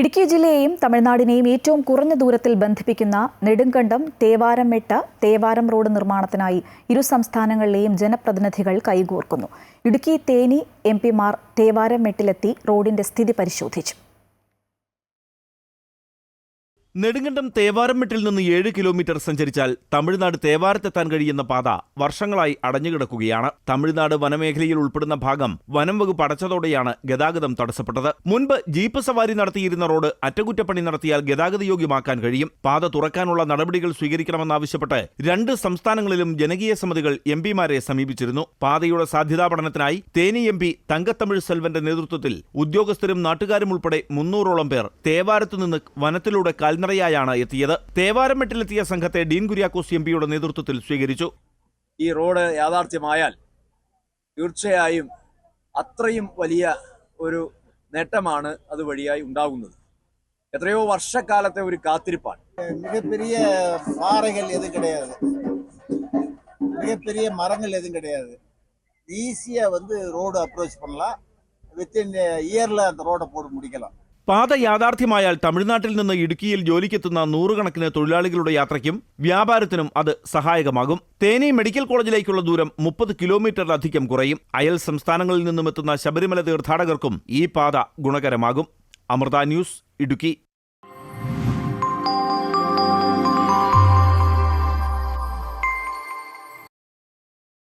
ഇടുക്കി ജില്ലയെയും തമിഴ്നാടിനെയും ഏറ്റവും കുറഞ്ഞ ദൂരത്തിൽ ബന്ധിപ്പിക്കുന്ന നെടുങ്കണ്ടം തേവാരം മെട്ട തേവാരം റോഡ് നിർമ്മാണത്തിനായി ഇരു സംസ്ഥാനങ്ങളിലെയും ജനപ്രതിനിധികൾ കൈകോർക്കുന്നു. ഇടുക്കി തേനി എം പിമാർ തേവാരം മെട്ടിലെത്തി റോഡിന്റെ സ്ഥിതി പരിശോധിച്ചു. നെടുങ്കണ്ടം തേവാരമെട്ടിൽ നിന്ന് ഏഴ് കിലോമീറ്റർ സഞ്ചരിച്ചാൽ തമിഴ്നാട് തേവാരത്തെത്താൻ കഴിയുന്ന പാത വർഷങ്ങളായി അടഞ്ഞുകിടക്കുകയാണ്. തമിഴ്നാട് വനമേഖലയിൽ ഉൾപ്പെടുന്ന ഭാഗം വനം വകുപ്പ് അടച്ചതോടെയാണ് ഗതാഗതം തടസ്സപ്പെട്ടത്. മുൻപ് ജീപ്പ് സവാരി നടത്തിയിരുന്ന റോഡ് അറ്റകുറ്റപ്പണി നടത്തിയാൽ ഗതാഗതയോഗ്യമാക്കാൻ കഴിയും. പാത തുറക്കാനുള്ള നടപടികൾ സ്വീകരിക്കണമെന്നാവശ്യപ്പെട്ട് രണ്ട് സംസ്ഥാനങ്ങളിലും ജനകീയ സമിതികൾ എം പിമാരെ സമീപിച്ചിരുന്നു. പാതയുടെ സാധ്യതാ പഠനത്തിനായി തേനി എം പി തങ്കത്തമിഴ് സെൽവന്റെ നേതൃത്വത്തിൽ ഉദ്യോഗസ്ഥരും നാട്ടുകാരും ഉൾപ്പെടെ മുന്നൂറോളം പേർ തേവാരത്തുനിന്ന് വനത്തിലൂടെ വനത്തിലൂടെ കാൽനടയായാണ് എത്തിയത് തേവാരമെട്ടിലെത്തിയ സംഘത്തെ ഡീൻ കുര്യാക്കോസ് എം പിയുടെ നേതൃത്വത്തിൽ സ്വീകരിച്ചു ഈ റോഡ് യാഥാർത്ഥ്യമായാൽ തീർച്ചയായും അത്രയും വലിയ ഒരു നേട്ടമാണ് അതുവഴിയായി ഉണ്ടാകുന്നത് എത്രയോ വർഷക്കാലത്തെ ഒരു കാത്തിരിപ്പാണ് மிகப்பெரிய பாறைகள் எதுவும் கிடையாது மிகப்பெரிய மரங்கள் எதுவும் கிடையாது ஈஸியாக வந்து ரோடு அப்ரோச் பண்ணலாம் வித்தின் இயரில் அந்த ரோடை போட்டு முடிக்கலாம் പാത യാഥാർത്ഥ്യമായാൽ തമിഴ്നാട്ടിൽ നിന്ന് ഇടുക്കിയിൽ ജോലിക്കെത്തുന്ന നൂറുകണക്കിന് തൊഴിലാളികളുടെ യാത്രയ്ക്കും വ്യാപാരത്തിനും അത് സഹായകമാകും. തേനി മെഡിക്കൽ കോളേജിലേക്കുള്ള ദൂരം മുപ്പത് കിലോമീറ്ററിലധികം കുറയും. അയൽ സംസ്ഥാനങ്ങളിൽ നിന്നും എത്തുന്ന ശബരിമല തീർത്ഥാടകർക്കും ഈ പാത ഗുണകരമാകും. അമൃത ന്യൂസ് ഇടുക്കി.